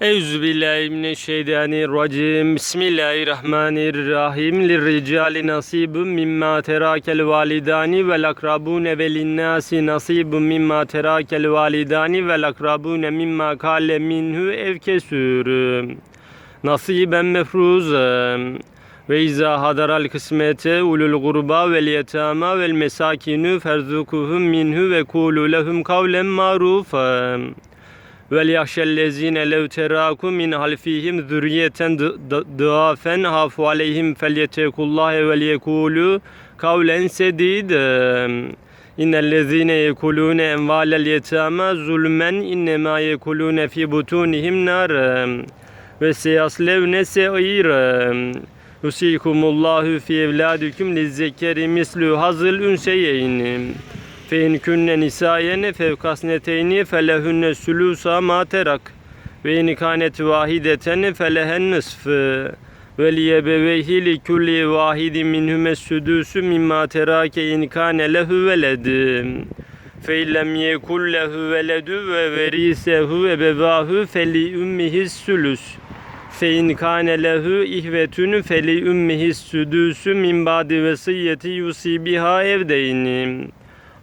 Euzubillahimineşşeytanirracim. Bismillahirrahmanirrahim. Lirricali nasibun mimma terakel validani vel akrabune ve linnasi nasibun mimma terakel validani vel akrabune mimma kale minhu ev kesür. Nasiben mefruzem. Ve izâ hadaral kısmete ulul gurba vel yetama vel mesakinu ferzukuhum minhu ve kulu lehum kavlen marufen. Vel yahşellezine lev teraku min halfihim zürriyeten dıafen hafu aleyhim felyetekullahe vel yekulu kavlen sediden. İnnellezine yekulune envalel yetama zulmen innema yekulune fi butunihim naren ve seyaslevne se'iren. Yusikumullahu fi evladüküm lizzekeri mislu hazıl ünseyeyni. Fe in kunne nisayene fevkasneteyni felehünne sulusa ma terak. Ve in kanet vahideten felehen nısfı. Ve liyebeveyhi li kulli vahidin minhume südüsü mimma terake in kane lehu veledim. Fe illem yekul lehu veledü ve verisehu ebevahu feli ümmihis sülüs. Fe in kane lehu ihvetün feli ümmihis südüsü min ba'di yusibiha evdeyni.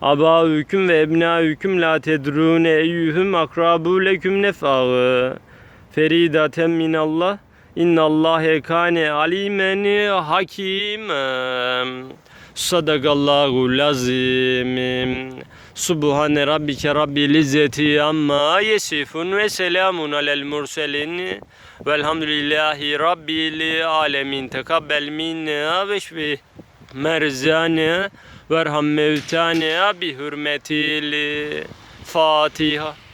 Aba hüküm ve ebna hüküm la tedrune eyyühüm akrabu leküm nefağı. Feridaten minallah. İnnallâhe kâne alimen hakîmen. Sadakallahu lazim. Subhane rabbike rabbil izzeti amma yesifun ve selamun alel murselin. Velhamdülillahi rabbil alemin. Tekabbel minna ve şfi merzane. Verham mevtane bi hürmetil Fatiha.